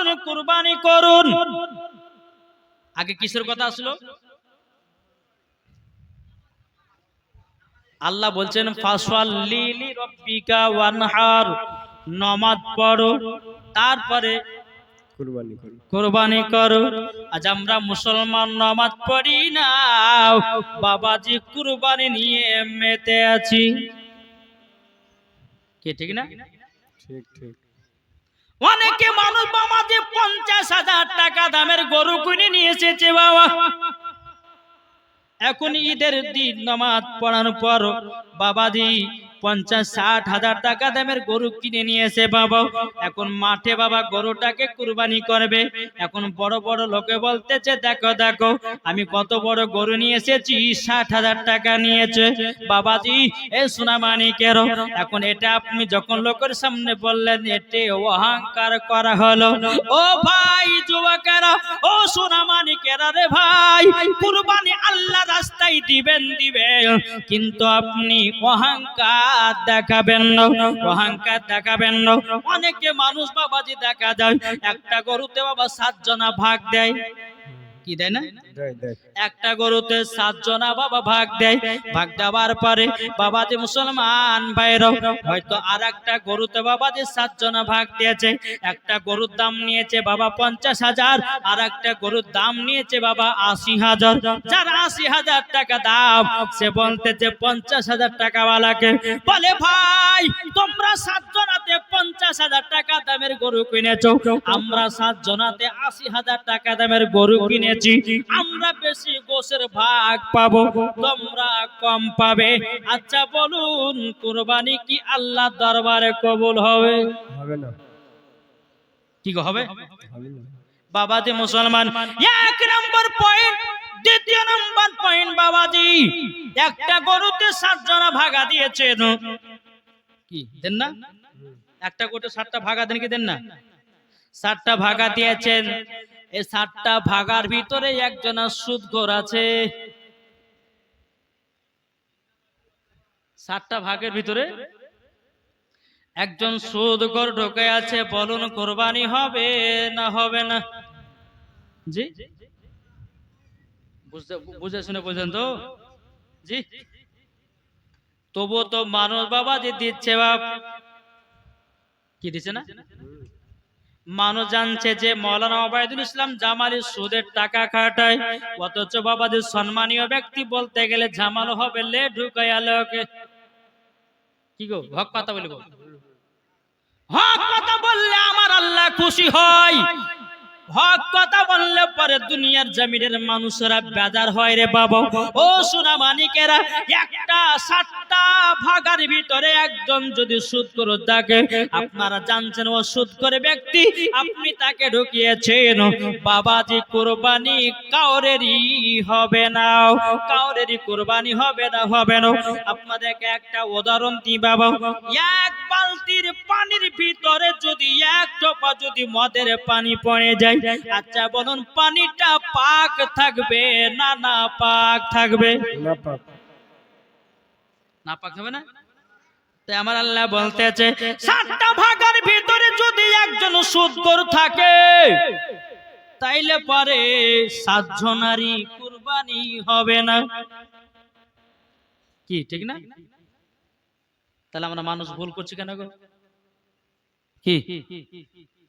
করুন কুরবানি করুন। আগে কিসের কথা আসলো? আল্লাহ বলছেন ওয়ানহার। নামাজ পড়ো তারপরে কুরবানি কোরবানি করো। আজ আমরা মুসলমান নামাজ পড়ি না। বাবাজি কুরবানি নিয়ে মেতে আছি। কে ঠিক না? ঠিক ঠিক। অনেকে মানুষ বাবা যে পঞ্চাশ হাজার টাকা দামের গরু কিনে নিয়ে এসেছে বাবা। এখন ঈদের দিন, নামাজ পড়ানোর পর বাবাজি পঞ্চাশ, ষাট হাজার টাকা দামের গরু কিনে নিয়েছে বাবা, এখন মাঠে বাবা গরুটাকে কুরবানি করবে। এখন বড় বড় লোকে বলতেছে, দেখো দেখো, আমি কত বড় গরু নিয়ে এসেছি, ষাট হাজার টাকা নিয়েছে। বাবাজি, এ সোনামানিকের এখন এটা আপনি যখন লোকের সামনে বললেন, এতে অহংকার করা হলো। ও ভাই যুবকেরা, ও সোনামানি সোনামানিকেরা রে ভাই, কুরবানি আল্লাহ রাস্তায় দিবেন দিবেন। কিন্তু আপনি অহংকার দেখাবেন না, অহংকার দেখাবেন না। অনেকে মানুষ বাবাজি দেখা যায়, একটা গরুতে বাবা সাতজনা ভাগ দেয়। কি দেয় না? একটা গরুতে সাত জনা বাবা ভাগ দেয় ভাগ দেওয়ার পরে বাবা যে মুসলমান ভাইরাও হয়তো আর একটা গরুতে বাবা যে সাত জনা ভাগ দিয়েছে একটা গরুর দাম নিয়েছে বাবা পঞ্চাশ হাজার আর একটা গরুর দাম নিয়েছে বাবা আশি হাজার। যার আশি হাজার টাকা দাম সে বলতেছে পঞ্চাশ হাজার বলে ভাই তোমরা সাত জনাতে পঞ্চাশ হাজার টাকা দামের গরু কিনেছো আমরা সাত জনাতে আশি হাজার টাকা দামের গরু কিনেছি। আমরা বেশি গোসের ভাগ পাবো তোমরা কম পাবে। আচ্ছা বলুন কুরবানি কি আল্লাহ দরবারে কবুল হবে? হবে না। কি গো হবে? হবে না। বাবাজি মুসলমান এক নম্বর পয়েন্ট দ্বিতীয় নম্বর পয়েন্ট বাবাজি একটা গরুতে সাত জনা ভাগা দিয়েছেন। কি দেন না? একটা গরুতে সাতটা ভাগা দেন কি দেন না? সাতটা ভাগা দিয়েছেন। এই সাতটা ভাগার ভিতরে একজনা সুদঘর আছে। সাতটা ভাগের ভিতরে একজন সুদঘর ঢোকে আছে, বলুন কোরবানি হবে না হবে না? জি? বুঝে শুনে তো? জি? তবুও তো মানুষ বাবা যে দিচ্ছে বাপ। কি দিচ্ছে না? মানুষ জানছে যে মৌলানা ওবায়দুল ইসলাম জামালি সুদের টাকা খাটায়, অথচ বাবাদের সম্মানীয় ব্যক্তি বলতে গেলে জামাল হবে লে ঢুকাই আলোকে কি গো, হক কথা বলব হক কথা বললে আমার আল্লাহ খুশি হয়। হক কথা বললে পরে দুনিয়ার জমিনের মানুষেরা বেজার হয় রে বাবা। ও সোনা মানিকেরা, একটা সাতটা ভাগার ভিতরে একজন যদি সুদ করে থাকে, আপনারা জানছেন ও সুদ করে ব্যক্তি, আপনি তাকে ঢুকিয়েছেন। বাবাজি, কোরবানি কাউরেরই হবে না। কাউরেরই কোরবানি হবে না হবে না। আপনাদেরকে একটা উদাহরণ দিই বাবা। এক বালতির পানির ভিতরে যদি এক টোপা যদি মদের পানি পড়ে যায় আচ্ছা বলুন পানিটা পাক থাকবে না না পাক থাকবে? না পাপ না পাক হবে না? তাই আমার আল্লাহ বলতেছে সাতটা ভাগার ভিতরে যদি একজন সুদকর থাকে তাইলে পরে সাতজনারই কুরবানি হবে না। কি ঠিক না? তাহলে আমরা মানুষ ভুল করছি কেন গো? কি?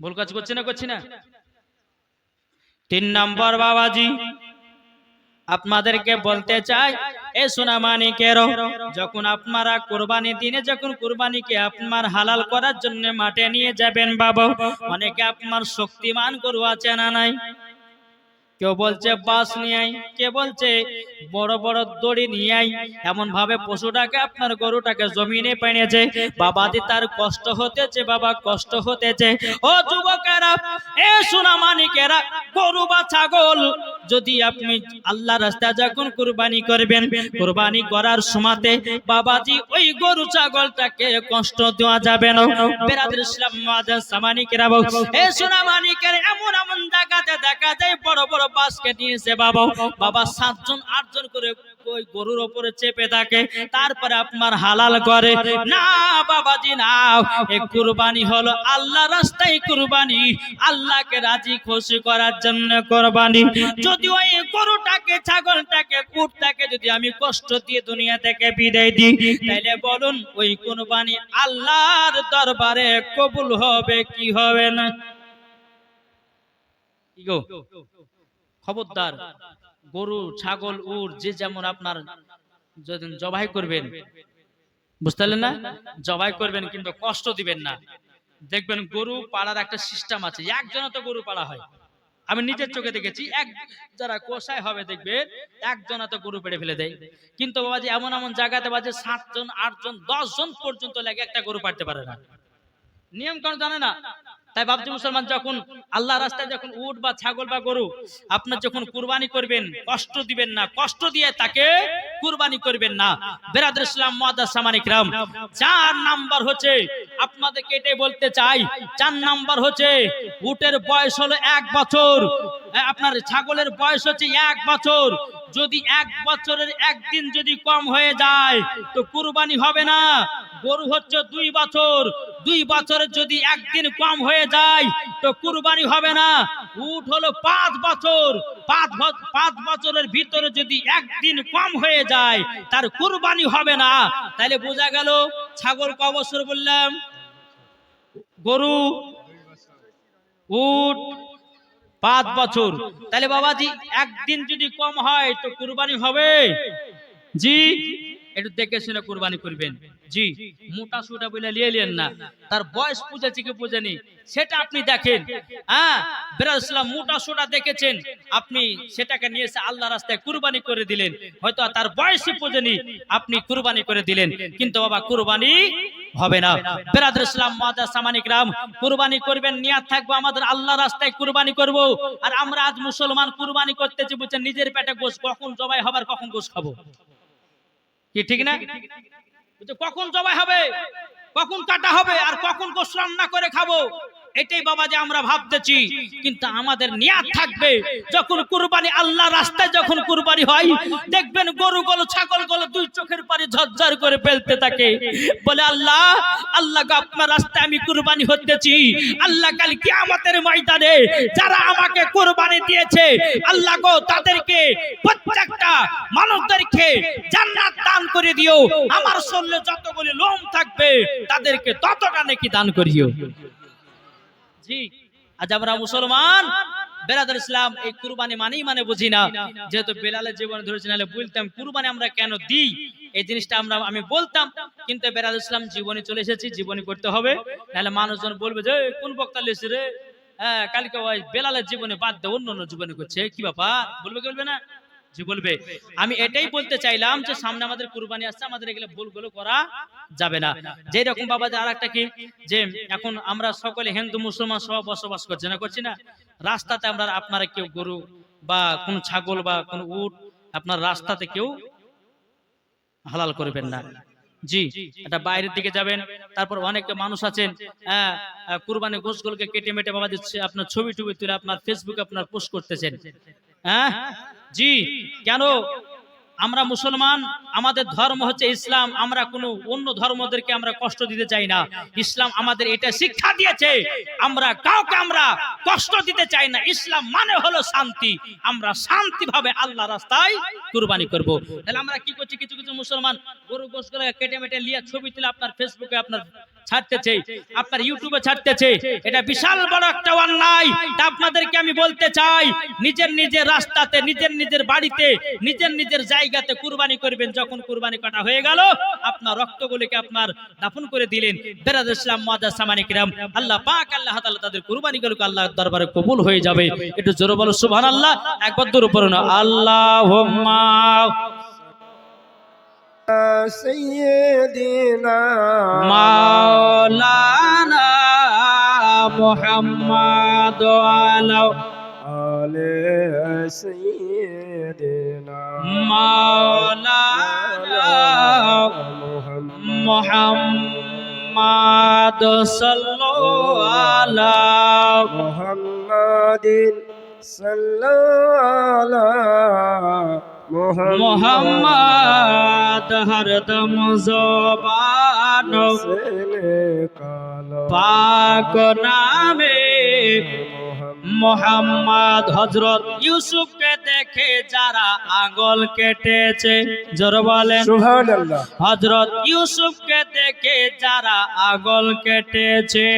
ভুল কাজ করছি না করছি না? তিন নম্বর বাবাজি, আপনাদেরকে বলতে চাই, এ সোনা মানিকেরও যখন আপনারা কোরবানি দিনে, যখন কোরবানিকে আপনার হালাল করার জন্য মাঠে নিয়ে যাবেন বাবা, অনেকে আপনার শক্তিমান গরু আছে না নাই? কেউ বলছে বাস নিয়ে আই কে বলছে বড় বড় দড়ি নিয়ে আই এমন ভাবে পশুটাকে আপনার গরুটাকে জমিনে পেনেছে। বাবাদি তার কষ্ট হতেছে, বাবা কষ্ট হতেছে। ও যুবকেরা, এ সোনা মানিকেরা, গরু বা ছাগল, যদি আপনি আল্লাহ রাস্তায় যখন কুরবানি করবেন, কুরবানি করার সময়তে বাবাজি ওই গরু ছাগলটাকে কষ্ট দেওয়া যাবে না। বেরাদের ইসলাম মাদার সামানিকেরা এ সোনা মানিকের এমন এমন জায়গাতে দেখা যায়, বড় বড় বাসকে নিয়েছে বাবা। বাবা সাতজন, আটজন করে ওই গরুর ওপরে চেপে থাকে। তারপরে আপনার হালাল করে। না বাবাজি, না। এই কুরবানি হলো আল্লাহ রাস্তায় কুরবানি। আল্লাহকে রাজি, খুশি করার জন্য কুরবানি। যদি ওই গরুটাকে, ছাগলটাকে কুটটাকে যদি আমি কষ্ট দিয়ে দুনিয়া থেকে বিদায় দিই তাহলে বলুন ওই কুরবানি আল্লাহর দরবারে কবুল হবে কি হবে না? কি গো? খবরদার, গরু, ছাগল, উট, যে যেমন আপনার জবাই করবেন। বুঝতে না? জবাই করবেন কিন্তু কষ্ট দিবেন না। দেখবেন গরু পাড়ার একটা সিস্টেম আছে, একজনে তো গরু পাড়া হয়। আমি নিজের চোখে দেখেছি, এক যারা কোষায় হবে দেখবেন, একজনে তো গরু পেড়ে ফেলে দেয়। কিন্তু বাবাজি এমন এমন জায়গাতে বাজে, সাতজন, আটজন দশ জন পর্যন্ত লাগে একটা গরু পাড়তে পারে না। নিয়ম কারণ জানে না। তাই বাবজি মুসলমান যখন আল্লাহ রাস্তায় যখন উট বা ছাগল বা গরু আপনার যখন কুরবানি করবেন, কষ্ট দিবেন না, কষ্ট দিয়ে তাকে কুরবানি করবেন না। বেরাদুল ইসলাম মুআদ্দাস সামানিক রাম চার নাম্বার হচ্ছে, আপনাদেরকে এটাই বলতে চাই, চার নাম্বার হচ্ছে, উটের বয়স হলো এক বছর আপনার ছাগলের বয়স হচ্ছে এক বছর যদি এক বছরের একদিন যদি কম হয়ে যায়, তো কুরবানি হবে না। গরু হচ্ছে দুই বছর। দুই বছরের যদি একদিন কম হয়ে যায়, তো কুরবানি হবে না। উট হলো পাঁচ বছর। পাঁচ পাঁচ বছরের ভিতরে যদি একদিন কম হয়ে যায়, তার কুরবানি হবে না। তাহলে বোঝা গেল ছাগল ক বছর বললাম, গরু, উট পাঁচ বছর। তাহলে বাবাজি, একদিন যদি কম হয় তো কুরবানি হবে। জি, একটু দেখে শুনে কুরবানি করবেন। জি, মোটা সুটা বলে লিয়ে না। তার বয়স পূজেছে কি পূজেনি সেটা আপনি দেখেন। হ্যাঁ বেরাসলাম মোটা সোটা দেখেছেন। আপনি সেটাকে নিয়ে এসে আল্লাহ রাস্তায় কুরবানি করে দিলেন। হয়তো তার বয়সই পূজেনি আপনি কুরবানি করে দিলেন। কিন্তু বাবা, কুরবানি হবে না। বেরাদুল ইসলাম মাদা সামানিক রাম কুরবানি করবেন নিয়াত থাকব আমাদের আল্লাহ রাস্তায় কুরবানি করব। আর আমরা আজ মুসলমান কুরবানি করতেছি বুঝছেন নিজের পেটে গোশ কখন জবাই হবার কখন গোশ খাব। কি ঠিক না? কখন জবাই হবে? কখন কাটা হবে আর কখন গোশ রান্না করে খাব? এটাই বাবা যে আমরা ভাবতেছি। কিন্তু আমাদের নিয়াত থাকবে যখন কুরবানি আল্লাহ রাস্তায় যখন কুরবানি হয়, দেখবেন গরু গলো, ছাগল গলো দুই চোখের পানি ঝরঝর করে ফেলতে থাকে। বলে, আল্লাহ আল্লাহ আপনার রাস্তায় আমি কুরবানি হতেছি। আল্লাহ কাল কিয়ামতের ময়দানে যারা আমাকে কুরবানি দিয়েছে, আল্লাহ গো, তাদেরকে প্রত্যেকটা মানুষদেরকে জান্নাত দান করে দিও। আমার শরীরে যতগুলি লোম থাকবে, তাদেরকে ততটা নাকি দান করিও। জি আজ আমরা মুসলমান। ইসলাম এই কুরবানি মানেই মানে বুঝি না। যেহেতু বেলালের জীবনে নাহলে বলতাম, কুরবানি আমরা কেন দিই? এই জিনিসটা আমরা, আমি বলতাম, কিন্তু বেরাদ ইসলাম জীবনে চলে এসেছি, জীবনী করতে হবে। নাহলে মানুষজন বলবে যে কোন বক্তা লেছে রে? হ্যাঁ কালকে ওই বেলালের জীবনে বাদ দিয়ে অন্য অন্য জীবনে করছে। কি ব্যাপার? বলবে কি বলবে না? জি বলবে, আমি এটাই বলতে চাইলাম যে সামনে আমাদের কুরবানি আসছে, আমাদের এগুলো ভুলগুলো করা যাবে না। যে রকম বাবা আর একটা কি, যে এখন আমরা সকলে হিন্দু, মুসলমান সব বসবাস করছি, না করছি না? রাস্তাতে আমরা আপনারা কেউ গরু বা কোন ছাগল বা কোন উট আপনার রাস্তাতে কেউ হালাল করবেন না। জি, এটা বাইরের দিকে যাবেন, তারপর অনেক মানুষ আছেন হ্যাঁ কুরবানি গোসগুলোকে কেটে মেটে বাবা দিচ্ছে, আপনার ছবি টবি তুলে আপনার ফেসবুকে আপনার পোস্ট করতেছেন। হ্যাঁ? জি, কেন? আমরা মুসলমান, আমাদের ধর্ম হচ্ছে ইসলাম, আমরা কোনো অন্য ধর্মদেরকে আমরা কষ্ট দিতে চাই না। ইসলাম আমাদের এটা শিক্ষা দিয়েছে, আমরা কাউকে আমরা কষ্ট দিতে চাই না। ইসলাম মানে হলো শান্তি, আমরা শান্তি ভাবে আল্লাহ রাস্তায় কুরবানি করব। তাহলে আমরা কি করছি? কিছু কিছু মুসলমান গরু গোস করে কেটে মেটে লিয়ে ছবি তুলে আপনার ফেসবুকে আপনার ছাড়তেছে আপনার ইউটিউবে ছাড়তেছে। এটা বিশাল বড় একটা অন্যায়। তা আপনাদেরকে আমি বলতে চাই নিজের নিজের রাস্তাতে নিজের নিজের বাড়িতে নিজের নিজের জায়গাতে কুরবানি করবেন। যখন কুরবানি কাটা হয়ে গেল আপনার রক্তগুলিকে আপনার দাফন করে দিলেন। বেরাদ ইসলাম মাদা সামানিক রাম আল্লাহ পাক আল্লাহ তাআলা তাদের কুরবানিগুলোকে আল্লাহর দরবারে কবুল হয়ে যাবে। একটু জোরে বলো সুবহানাল্লাহ। একবার দূর উপরে না। আল্লাহুম্মা سيدنا مولانا محمد وعلى آل سيدنا مولانا محمد صلوا على محمد صلى الله মোহাম্মদ হরদম জবান। পাক নামে মোহাম্মদ হজরত ইউসুফকে দেখে যারা আঙ্গল কেটেছে জোর বলেন। হজরত ইউসুফকে দেখে যারা আগল কেটেছে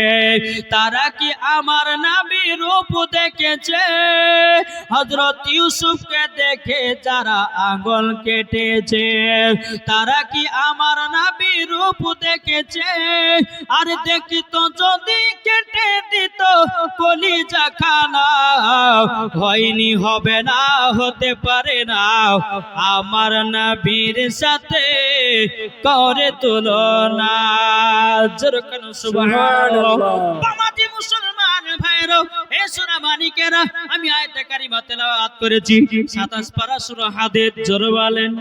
তারা কি আমার নাবি রূপ দেখেছে? হজরত ইউসুফকে দেখে যারা আগল কেটেছে তারা কি আমার নাবি রূপ দেখেছে? আর দেখিত যদি কেটে দিত কলিজা খানা হয়নি হবে না হতে পারে না। আমার নবীর সাথে করে তুলনা। যেরকম সুবহানাল্লাহ। মানিকেরা আমি আয়াতে কারিমা তেলাওয়াত করেছি। 27 পারা সূরা হাদিদ জোরে বলেন।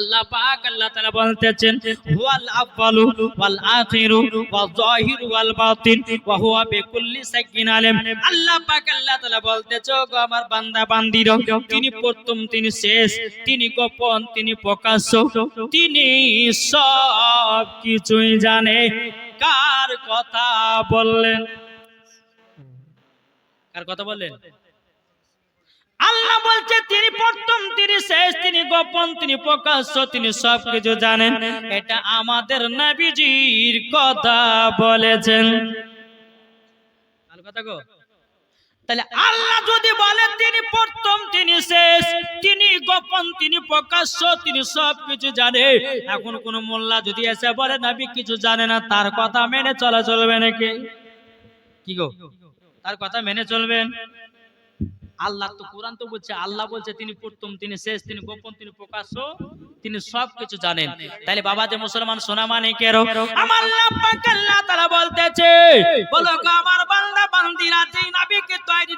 আল্লাহ পাক আল্লাহ তাআলা বলতেছেন হুয়াল আউয়ালু ওয়াল আখিরু ওয়াল যাহিরু ওয়াল বাতিন ওয়া হুয়া বিকুল্লি শাইইন আলিম। আল্লাহ পাক আল্লাহ তাআলা বলতেছে গো আমার বান্দা বান্দিরা তিনি প্রথম তিনি শেষ তিনি গোপন তিনি প্রকাশ্য তিনি সব কিছুই জানে। কার কথা বললেন? কার কথা বললেন? আল্লাহ বলছে তিনি প্রথম তিনি শেষ তিনি গোপন তিনি প্রকাশ্য তিনি সবকিছু জানেন। এটা আমাদের নবীজির কথা বলেছেন। কথা গো? তাহলে আল্লাহ যদি বলে তিনি প্রথম তিনি শেষ তিনি গোপন তিনি প্রকাশ্য তিনি সবকিছু জানে এখন কোন মোল্লা যদি এসে বলে নবী কিছু জানে না তার কথা মেনে চলা চলবে নাকি? কি গো? তার কথা মেনে চলবেন। আল্লাহ তো কোরআন তো বলছে, আল্লাহ বলছে, তিনি প্রথম, তিনি শেষ, তিনি গোপন, তিনি প্রকাশ্য, তিনি সব কিছু জানেন। তাহলে বাবা যে মুসলমান, সোনা মানে কেরো আমার বলতেছে, বলো আমার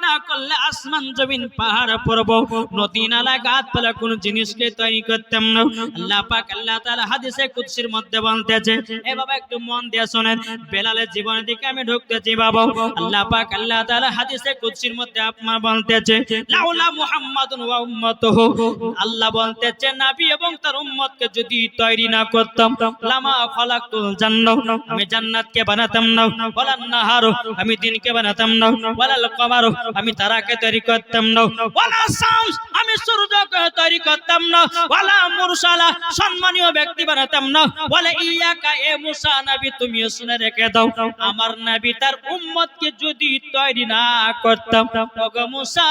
না করলে আসমান জমিন পাহাড় পর্বত, নদী, নালা, গাছপালা, কোন জিনিসকে তৈরি করতাম না। আল্লাহ পাক, আল্লাহ তাআলা হাদিসে কুদসির মধ্যে বলতেছে, এ বাবা, একটু মন দিয়ে শুনেন, বেলালের জীবনের দিকে আমি ঢুকতেছি বাবা। আল্লাহ পাক, আল্লাহ তাআলা হাদিসে কুদসির মধ্যে আপনার বলতেছে, লাউলা মুহাম্মাদুন ওয়া উম্মাতুহু। আল্লাহ বলতেছে, নবী এবং তার উম্মতকে যদি তৈরি না করতাম, লামা খলাকুল জান্নাত আমি জান্নাতকে বানাতাম না। ওয়ালান নাহার, আমি দিনকে বানাতাম না। ওয়ালাল কমার আমি তারাকে তৈরি করতাম না। ওয়ালা শামস আমি সূর্যকে তৈরি করতাম না। ওয়ালা মুরসালা, সম্মানীয় ব্যক্তি বানাতাম না। ওয়ালা ইয়াকা, এ মুসা নবী তুমি শুনে রেখে দাও। আমার নবী তার উম্মতকে যদি তৈরি না করতাম, ওগো মুসা,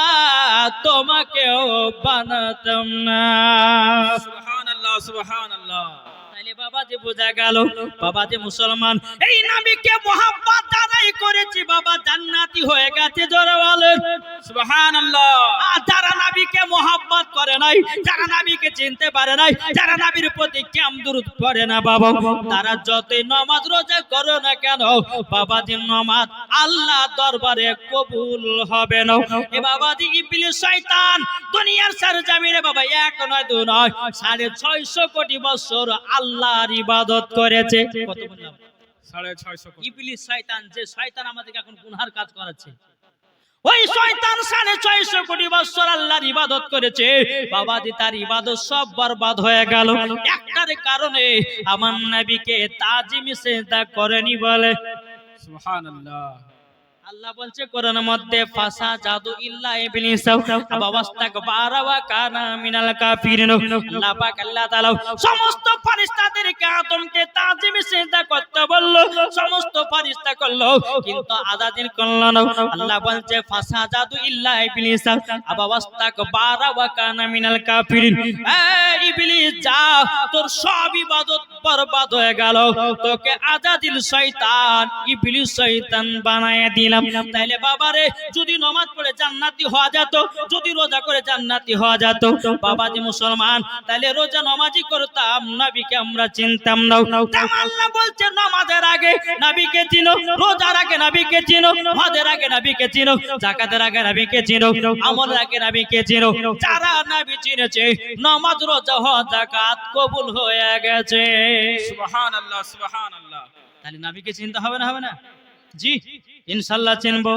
তোমাকেও বানাতাম না। সুবহানাল্লাহ সুবহানাল্লাহ। তাইলে বাবা যে বোঝা গেল, বাবা যে মুসলমান। এই নবীকে মোহাম্মত দাঁড়াই করেছি, বাবা জান্নাতি গেছে জোরে বলেন সুবহানাল্লাহ। আর যারা নবীকে মোহাম্মত করে নাই, যারা নবীকে চিনতে পারে নাই, যারা নবীর প্রতি কেম দুরুদ পড়ে না বাবা, তারা যতই নামাজ রোজা করো না কেন বাবাজি নামাজ আল্লাহ দরবারে কবুল হবে না। এ বাবাজি ইবলিস শয়তান, দুনিয়ার সরজমিনে বাবা এক নয়, দু নয়, সাড়ে ছয়শো কোটি বছর আল্লাহর ইবাদত করেছে। কত বললাম? সাড়ে ছয়শো ইবলিস শয়তান যে শয়তান আমাদেরকে এখন গুনহার কাজ করাচ্ছে। ওই শয়তান সাড়ে ছয়শো কোটি বছর আল্লাহর ইবাদত করেছে। বাবাজি তার ইবাদত সব বরবাদ হয়ে গেল। একটার কারণে আমার নবীকে তাজিম সেজদা করেনি বলে। সুবহানাল্লাহ। আল্লাহ বলছে, কোরআনের মধ্যে ফাসা, জাদু, ইল্লা, ইবলিস আবাস্তাক বারাওয়া কানা মিনাল কাফিরিন। আল্লাহ পাক আল্লাহ তাআলা সমস্ত ফেরেশতাদেরকে আদমকে তাজিম সিজদা করতে বলল, সমস্ত ফেরেশতা করল, কিন্তু আজাদিন করল না। আল্লাহ বলছে, ফাসা, জাদু, ইল্লা, ইবলিস আবাস্তাক বারাওয়া কানা মিনাল কাফিরিন। এই ইবলিস, যা তোর সব ইবাদত বরবাদ হয়ে গেল। তোকে আজাদিল শয়তান, ইবলিস শয়তান বানায় দিলাম তাইলে বাবারে যদি নমাজ পড়ে জান্নাতি হওয়া যেত যদি রোজা করে জান্নাতি হওয়া যেত বাবাজি মুসলমান তাইলে রোজা নমাজি করতাম নবীকে আমরা চিনতাম না। আল্লাহ বলছে নমাজের আগে নবীকে চিনো রোজার আগে নবীকে চিনো হজের আগে নবীকে চিনো জাকাতের আগে নবীকে চিনো আমলের আগে নবীকে চিনো যারা নবী চিনেছে নমাজ রোজা হজ জাকাত কবুল হয়ে গেছে। সুবহানাল্লাহ সুবহানাল্লাহ। তাহলে নবীকে চিনতে হবে না হবে না? জি। ইনশাল্লাহ চিনবো।